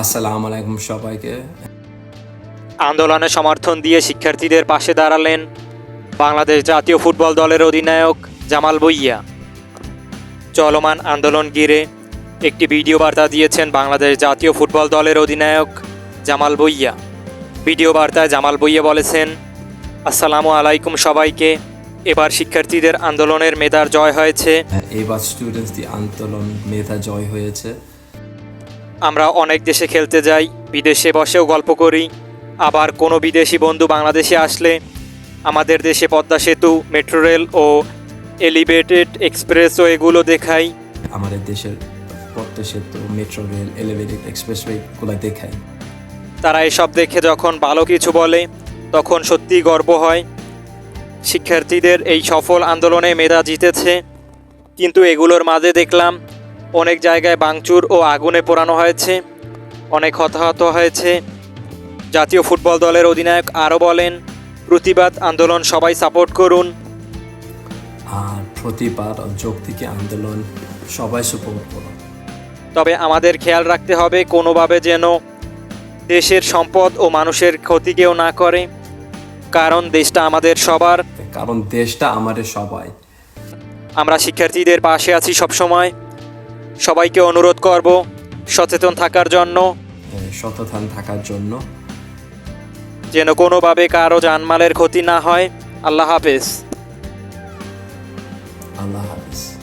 আসসালামু আলাইকুম সবাইকে। আন্দোলনে সমর্থন দিয়ে শিক্ষার্থীদের পাশে দাঁড়ালেন বাংলাদেশ জাতীয় ফুটবল দলের অধিনায়ক জামাল বইয়া চলমান আন্দোলন ঘিরে একটি ভিডিও বার্তা দিয়েছেন বাংলাদেশ জাতীয় ফুটবল দলের অধিনায়ক জামাল বইয়া ভিডিও বার্তায় জামাল বইয়া বলেছেন আসসালামু আলাইকুম সবাইকে। এবার শিক্ষার্থীদের আন্দোলনের মেধার জয় হয়েছে। হ্যাঁ, এবার স্টুডেন্টসদের আন্দোলন মেধা জয় হয়েছে। আমরা অনেক দেশে খেলতে যাই বিদেশে বসেও গল্প করি। আবার কোনো বিদেশি বন্ধু বাংলাদেশে আসলে আমাদের দেশে পদ্মা সেতু মেট্রো রেল ও এলিভেটেড এক্সপ্রেসও এগুলো দেখাই। আমাদের দেশের পদ্মা সেতু মেট্রো রেল এলিভেটেড এক্সপ্রেসওয়েগুলো দেখায় তারা এসব দেখে যখন ভালো কিছু বলে তখন সত্যিই গর্ব হয়। শিক্ষার্থীদের এই সফল আন্দোলনে মেধা জিতেছে। কিন্তু এগুলোর মাঝে দেখলাম অনেক জায়গায় বাংচুর ও আগুনে পোড়ানো হয়েছে অনেক হতাহত হয়েছে। জাতীয় ফুটবল দলের অধিনায়ক আরও বলেন প্রতিবাদ আন্দোলন সবাই সাপোর্ট করুন। আর প্রতিবাদ ও যৌক্তিক আন্দোলন সবাই সুপোর্ট করো তবে আমাদের খেয়াল রাখতে হবে কোনোভাবে যেন দেশের সম্পদ ও মানুষের ক্ষতি কেউ না করে কারণ দেশটা আমাদের সবার। কারণ দেশটা আমাদের সবাই। আমরা শিক্ষার্থীদের পাশে আছি সবসময়। সবাইকে অনুরোধ করব সচেতন থাকার জন্য। সচেতন থাকার জন্য। যেন কোনোভাবে কারও জানমালের ক্ষতি না হয়। আল্লাহ হাফেজ। আল্লাহ হাফেজ।